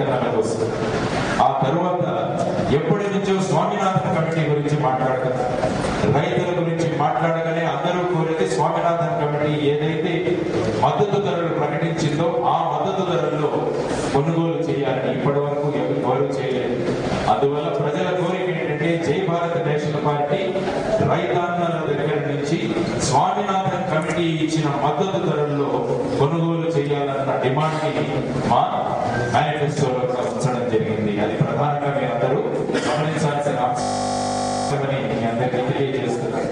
రైతన్నల వస్తుంది ఆ తరువాత ఎప్పటి నుంచో స్వామినాథన్ కమిటీ గురించి మాట్లాడుతున్నారు రైతుల గురించి మాట్లాడగానే అందరూ కోరేది స్వామినాథన్ కమిటీ ఏదైతే మద్దతు ధరలు ప్రకటించిందో ఆ మద్దతు ధరల్లో కొనుగోలు చేయాలని ఇప్పటి వరకు ఎవరు చేయలేదు. అందువల్ల ప్రజల కోరిక ఏంటంటే జై భారత నేషనల్ పార్టీ రైతాంగాల దగ్గర నుంచి స్వామినాథన్ కమిటీ ఇచ్చిన మద్దతు ధరల్లో కొనుగోలు మా మేనిఫెస్టోలో కూడా ఉంచడం జరిగింది. అది ప్రధానంగా మీ అందరూ గమనించాల్సిన అంశమని మీ అందరికీ తెలియజేస్తున్నారు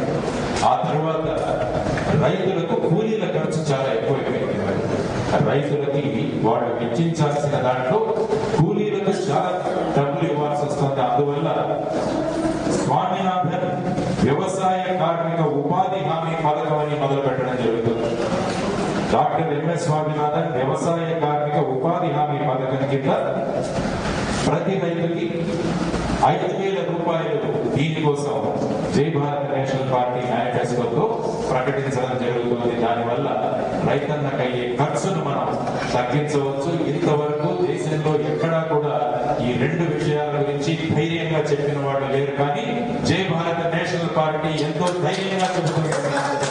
ఆ తర్వాత రైతులకు కూలీల ఖర్చు చాలా ఎక్కువైపోయింది రైతులకి వాళ్ళు వెచ్చించాల్సిన దాంట్లో కూలీలకు చాలా డబ్బులు ఇవ్వాల్సి వస్తుంది. అందువల్ల స్వామినాథన్ వ్యవసాయ కార్మిక ఉపాధి హామీ పథకం అని మొదలు పెట్టడం జరుగుతుంది. డాక్టర్ ఎంఎస్ స్వామినాథన్ వ్యవసాయ కార్మిక ఉపాధి హామీ పథకం కింద ప్రతి రైతుకి ఐదు వేల రూపాయలు దీనికోసం జై భారత్ నేషనల్ పార్టీ మేనిఫెస్టోతో ప్రకటించడం జరుగుతుంది. దానివల్ల రైతన్నకయ్యే ఖర్చును మనం తగ్గించవచ్చు. ఇంతవరకు దేశంలో ఎక్కడా కూడా ఈ రెండు విషయాల గురించి ధైర్యంగా చెప్పిన వాళ్ళు లేరు. కానీ జై భారత నేషనల్ పార్టీ ఎంతో ధైర్యంగా చెబుతున్నారు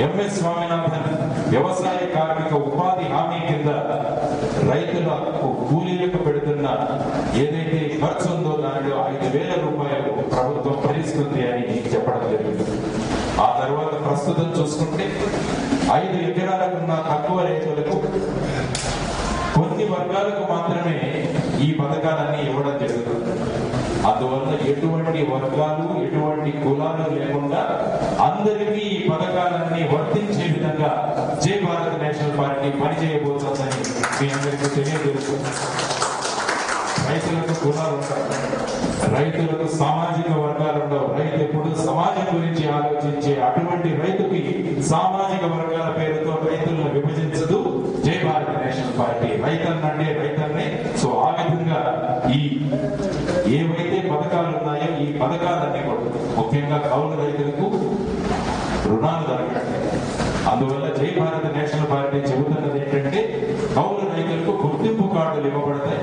ఎంఎస్ స్వామినాథన్ వ్యవసాయ కార్మిక ఉపాధి హామీ కింద రైతులకు కూలీలకు పెడుతున్న ఏదైతే ఖర్చు ఉందో దానిలో ఐదు వేల రూపాయలు ప్రభుత్వం భరిస్తుంది అని చెప్పడం జరిగింది. ఆ తర్వాత ప్రస్తుతం చూసుకుంటే ఐదు ఎకరాలకున్న తక్కువ రైతులకు కొన్ని వర్గాలకు మాత్రమే ఈ పథకాలన్నీ ఇవ్వడం జరుగుతుంది అందువల్ల ఎటువంటి వర్గాలు ఎటువంటి కులాలు లేకుండా అందరికీ ఈ పథకాలన్నీ వర్తించే విధంగా జై భారత్ నేషనల్ పార్టీ పనిచేయబోతుందని మీ అందరికీ తెలియజేస్తుంది రైతులకు కులాలు రైతులకు సామాజిక వర్గాలు ఉండవు. రైతు ఎప్పుడు సమాజం గురించి ఆలోచించే అటువంటి రైతుకి సామాజిక వర్గాల పేరుతో రైతులను విభజించదు జై భారత్ నేషనల్ పార్టీ రైతన్నంటే రైతన్నే సో ఆ విధంగా ఈ ఏవైతే పథకాలు ఉన్నాయో ఈ పథకాలన్నీ కూడా ముఖ్యంగా కౌలు రైతులకు రుణాలు దొరకండి అందువల్ల జై భారత్ నేషనల్ పార్టీ చెబుతున్నది ఏంటంటే కౌలు రైతులకు గుర్తింపు కార్డులు ఇవ్వబడతాయి.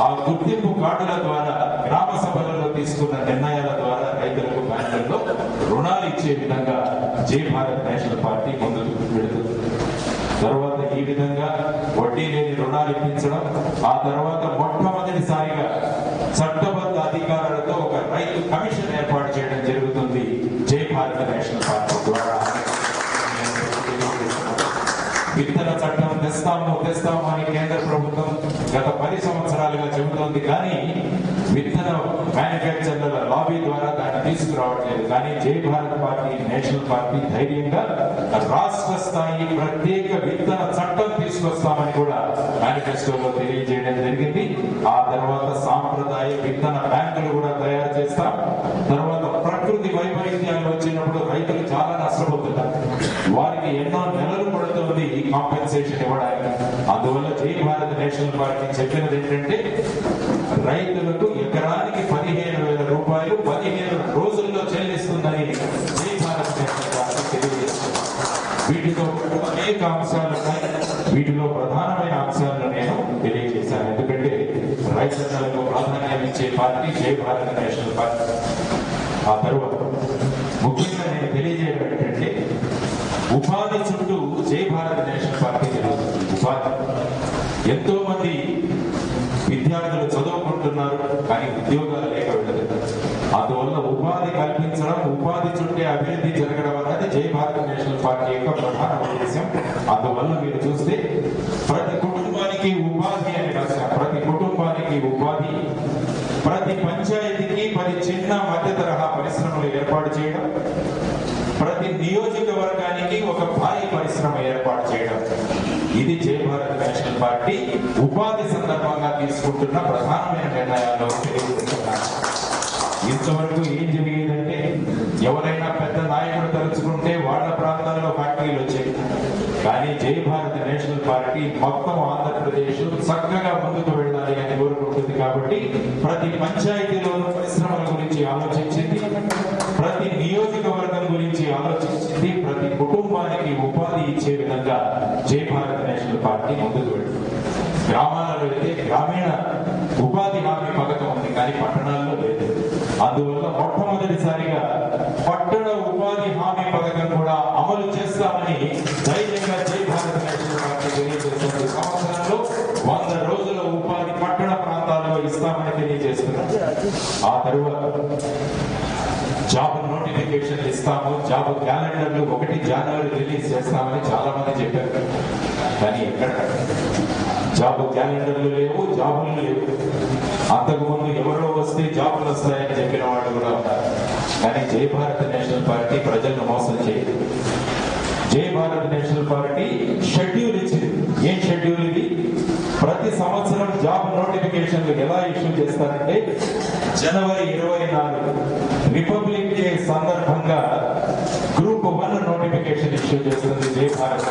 ఆ గుర్తింపు కార్డుల ద్వారా గ్రామ సభలలో తీసుకున్న నిర్ణయాల ద్వారా రైతులకు బ్యాంకుల్లో రుణాలు ఇచ్చే విధంగా జై భారత్ నేషనల్ పార్టీ ముందుకు పెడుతుంది తర్వాత ఈ విధంగా వడ్డీ లేని రుణాలు ఇప్పించడం ఆ తర్వాత మొట్టమొదటిసారిగా ఒక కమిషన్ ఏర్పాటు చేయడం జరుగుతుంది. జై భారత నేషనల్ పార్టీ ద్వారా. విత్తన చట్టం తెస్తాము తెస్తాము అని కేంద్ర ప్రభుత్వం గత పది సంవత్సరాలుగా చెబుతోంది. కానీ విత్తన మ్యానుఫ్యాక్చర్ల లాబీ ద్వారా తీసుకు రావట్లేదు కానీ జై భారత్ పార్టీ నేషనల్ పార్టీ ధైర్యంగా రాష్ట్ర స్థాయి ప్రత్యేక విత్తన చట్టం తీసుకొస్తామని కూడా మేనిఫెస్టోలో తెలియజేయడం జరిగింది. ఆ తర్వాత సాంప్రదాయ విత్తన బ్యాంకులు కూడా తయారు చేస్తాం. తర్వాత ప్రకృతి వైపరీత్యాలు వచ్చినప్పుడు రైతులు చాలా నష్టపోతున్నారు వారికి ఎన్నో నెలలు పడుతుంది ఈ కాంపెన్సేషన్ ఇవ్వడానికి. అందువల్ల జై భారత్ నేషనల్ పార్టీ చెప్పినది ఏంటంటే రైతులకు ఎకరానికి పదిహేను వేల రూపాయలు పదిహేను రోజుల్లో చెల్లిస్తుందని జై భారత్ నేషనల్ పార్టీ తెలియజేస్తుంది. వీటితో అనేక అంశాలు ఉన్నాయి. వీటిలో ప్రధానమైన అంశాలను నేను తెలియజేశాను. ఎందుకంటే రైతన్నలకు ప్రాధాన్యం ఇచ్చే పార్టీ జై భారత్ నేషనల్ పార్టీ. ఆ తర్వాత. ముఖ్యంగా నేను తెలియజేయడం ఏంటంటే ఉపాధి చుట్టూ జై భారత్ నేషనల్ పార్టీ జరుగుతుంది. ఉపాధి. ఎంతో మంది విద్యార్థులు చదువుకుంటున్నారు కానీ ఉద్యోగాలు లేక వెళ్ళలేదు. అందువల్ల ఉపాధి కల్పించడం ఉపాధి చుట్టే అభివృద్ధి జరగడం అనేది జై భారత్ నేషనల్ పార్టీ యొక్క ప్రధాన ఉద్దేశం అందువల్ల మీరు చూస్తే ప్రతి కుటుంబానికి ఉపాధి అని రాశారు ప్రతి కుటుంబానికి ఉపాధి ప్రతి పంచాయతీకి పది చిన్న మధ్య తరహా పరిశ్రమలు ఏర్పాటు చేయడం ప్రతి నియోజకవర్గానికి ఒక భారీ పరిశ్రమ ఏర్పాటు చేయడం. ఇది జై భారత్ నేషనల్ పార్టీ ఉపాధి సందర్భంగా తీసుకుంటున్న ప్రధానమైన నిర్ణయాల్లో ఇంతవరకు ఏం జరిగేదంటే ఎవరైనా పెద్ద నాయకుడు తలుచుకుంటే వాళ్ళ ప్రాంతాల్లో ఫ్యాక్టరీలు వచ్చాయి కానీ జై భారత్ నేషనల్ పార్టీ మొత్తం ఆంధ్రప్రదేశ్ చక్కగా ముందుకు వెళ్ళాలి అని ఉంటుంది కాబట్టి ప్రతి పంచాయతీలోనూ పరిశ్రమల గురించి ఆలోచించింది ప్రతి నియోజకవర్గం గురించి ఆలోచించింది ప్రతి కుటుంబానికి ఉపాధి ఇచ్చే విధంగా జై భారత్ నేషనల్ పార్టీ ముందుకు వెళ్తుంది. గ్రామాలలో అయితే గ్రామీణ ఉపాధి హామీ పథకం ఉంది కానీ పట్టణాల్లో లేదు. అందువల్ల మొట్టమొదటిసారిగా పట్టణ ఉపాధి హామీ పథకం కూడా అమలు చేస్తామని ఇస్తామని తెలియజేస్తున్నాం. ఆ తరువాత జాబ్ నోటిఫికేషన్ ఇస్తాము. జాబ్ క్యాలెండర్లు ఒకటి జనవరి రిలీజ్ చేస్తామని చాలా మంది చెప్పారు. కానీ ఎక్కడ? జాబ్ క్యాలెండర్లు లేవు జాబులు లేవు. అంతకుముందు ఎవరో వస్తే జాబులు వస్తాయని చెప్పిన వాళ్ళు కూడా ఉన్నారు. కానీ జై భారత్ నేషనల్ పార్టీ ప్రజలను మోసం చేయదు జై భారత్ నేషనల్ పార్టీ షెడ్యూల్ ఇచ్చింది. ఏం షెడ్యూల్ ఇది? ప్రతి సంవత్సరం జాబ్ నోటిఫికేషన్లు ఎలా ఇష్యూ చేస్తారంటే జనవరి ఇరవై నాలుగు రిపబ్లిక్ డే సందర్భంగా గ్రూప్ వన్ నోటిఫికేషన్ ఇష్యూ చేస్తుంది జై భారత్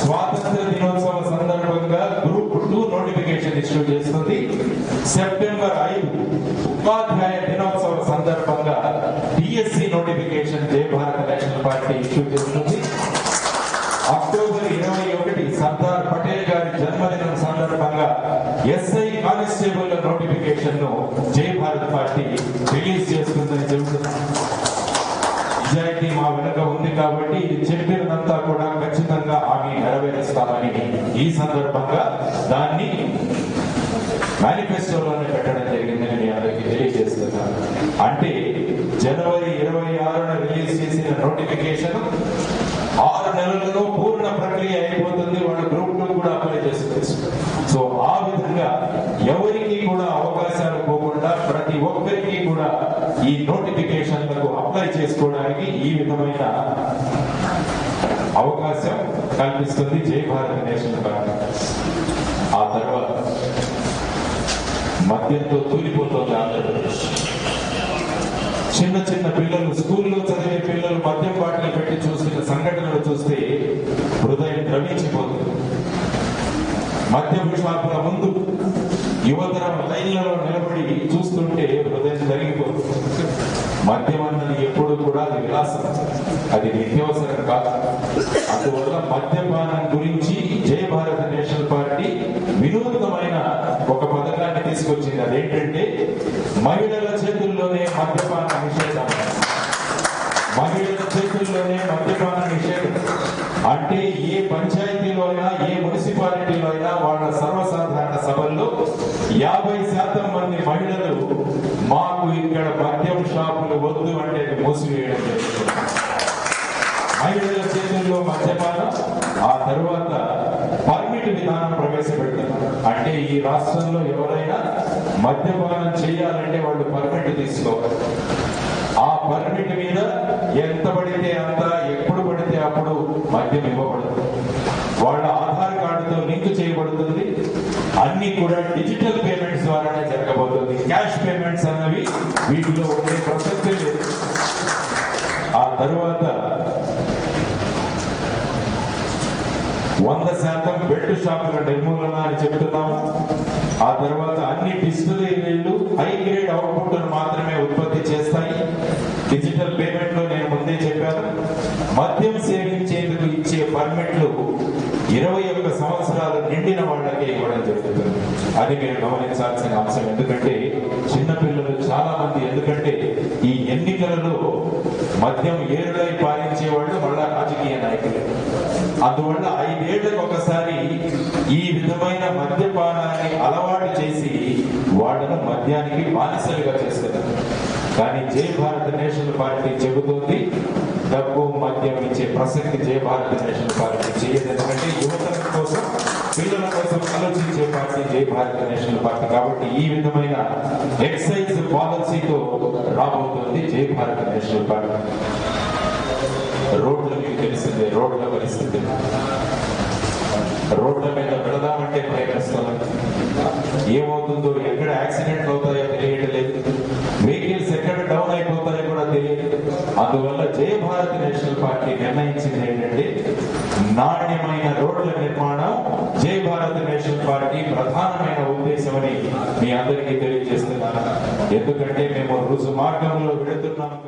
స్వాతంత్ర దినోత్సవ సందర్భంగా గ్రూప్ టూ నోటిఫికేషన్ ఇష్యూ చేస్తుంది. సెప్టెంబర్ ఐదు ఉపాధ్యాయ దినోత్సవ సందర్భంగా DSC notification Jai Bharat national party issue చేస్తుంది అక్టోబర్ ఇరవై ఒకటి సర్దార్ పటేల్ గారి జన్మదిన సందర్భంగా ఎస్ఐ కానిస్టేబుల్ నోటిఫికేషన్ను జై భారత్ పార్టీ రిలీజ్ చేస్తుందని చెబుతున్నాను నిజాయితీ మా వెనుక ఉంది కాబట్టి ఇది చెప్పినదంతా కూడా ఖచ్చితంగా హామీ నెరవేరుస్తామని ఈ సందర్భంగా దాన్ని మేనిఫెస్టోలోనే పెట్టడం జరిగిందని మీ అందరికీ తెలియజేస్తున్నాను. అంటే జనవరి ఇరవై ఆరున రిలీజ్ చేసిన నోటిఫికేషన్ ఆరు నెలలలో పూర్ణ ప్రక్రియ అయిపోతుంది వాళ్ళు గ్రూప్ టూ కూడా అప్లై చేసుకోవచ్చు సో ఆ విధంగా ఎవరికి కూడా అవకాశాలు పోకుండా ప్రతి ఒక్కరికి కూడా ఈ నోటిఫికేషన్లకు అప్లై చేసుకోవడానికి ఈ విధమైన అవకాశం కల్పిస్తుంది జై భారత్ నేషనల్ పార్టీ ఆ తర్వాత మద్యంతో తూలిపోతుంది ఆంధ్రప్రదేశ్. చిన్న చిన్న పిల్లలు స్కూల్లో చదివే పిల్లలు మద్యం బాటిల్ పెట్టి చూసి సంఘటనలు చూస్తే హృదయం ద్రవించిపోతుంది. మద్యం విషాపుల ముందు యువతరం లైన్లలో నిలబడి చూస్తుంటే హృదయం జరిగిపోతుంది మద్యం అన్నది ఎప్పుడు కూడా అది విలాసం. అది నిత్యవసరం కాదు. అందువల్ల మద్యపానం గురించి జయ భారత నేషనల్ పార్టీ వినూత్నమైన ఒక పథకాన్ని తీసుకొచ్చింది. అదేంటంటే మహిళల చేతుల్లోనే మద్యపాన నిషేధం మాకు ఇక్కడ మద్యం షాపులు వద్దు అంటే మూసివేయడం మహిళల చేతుల్లో మద్యపానం ఆ తరువాత పర్మిట్ విధానం ప్రవేశపెడుతున్నారు అంటే ఈ రాష్ట్రంలో ఎవరైనా మద్యపానం చేయాలంటే వాళ్ళు పర్మిట్ తీసుకోవాలి. ఆ పర్మిట్ మీద ఎంత పడితే అంత ఎప్పుడు పడితే అప్పుడు మద్యం ఇవ్వబడుతుంది. వాళ్ళ ఆధార్ కార్డుతో లింక్ చేయబడుతుంది. అన్ని కూడా డిజిటల్ పేమెంట్స్ ద్వారానే జరగబోతుంది. క్యాష్ పేమెంట్స్ అన్నవి వీటిలో ఉండే ప్రసక్తే లేదు ఆ తరువాత వంద శాతం బెడ్ షాపుల నిర్మూలన అని చెప్తున్నాము ఆ తర్వాత అన్ని డిస్ప్లేలు హై గ్రేడ్ అవుట్పుట్ మాత్రమే ఉత్పత్తి చేస్తాయి. డిజిటల్ పేమెంట్లో నేను ముందే చెప్పాను. మద్యం సేవించేందుకు ఇచ్చే పర్మిట్లు ఇరవై సంవత్సరాలు నిండిన వాళ్ళకే ఇవ్వడం జరుగుతుంది. అది మీరు గమనించాల్సిన అంశం ఎందుకంటే చిన్నపిల్లలు చాలా మంది ఎందుకంటే ఈ ఎన్నికలలో మద్యం ఏరుడై పాలించే వాళ్ళు మళ్ళా రాజకీయ నాయకులు. అందువల్ల ఐదేళ్ళకు ఒకసారి ఈ విధమైన మద్యపానాన్ని అలవాటు చేసి వాళ్ళను మద్యానికి బానిసలుగా చేస్తున్నారు కానీ జై భారత నేషనల్ పార్టీ చెబుతోంది. డబ్బు మద్యం ఇచ్చే ప్రసక్తి జై భారత నేషనల్ పార్టీ చేయదు. ఎందుకంటే యువతల కోసం పిల్లల కోసం ఆలోచించే పార్టీ జై భారత నేషనల్ పార్టీ. కాబట్టి ఈ విధమైన ఎక్సైజ్ పాలసీతో రాబోతోంది జై భారత నేషనల్ పార్టీ. రోడ్ల మీకు తెలిసిందే రోడ్ల పరిస్థితి. రోడ్ల మీద వెళదామంటే భయపడుతున్నాం ఏమవుతుందో ఎక్కడ యాక్సిడెంట్ అందువల్ల జయ భారత్ నేషనల్ పార్టీ నిర్ణయించింది ఏంటంటే నాణ్యమైన రోడ్ల నిర్మాణం జయ భారత్ నేషనల్ పార్టీ ప్రధానమైన ఉద్దేశమని మీ అందరికీ తెలియజేస్తున్నాను. ఎందుకంటే మేము రుజు మార్గంలో వెళుతున్నాము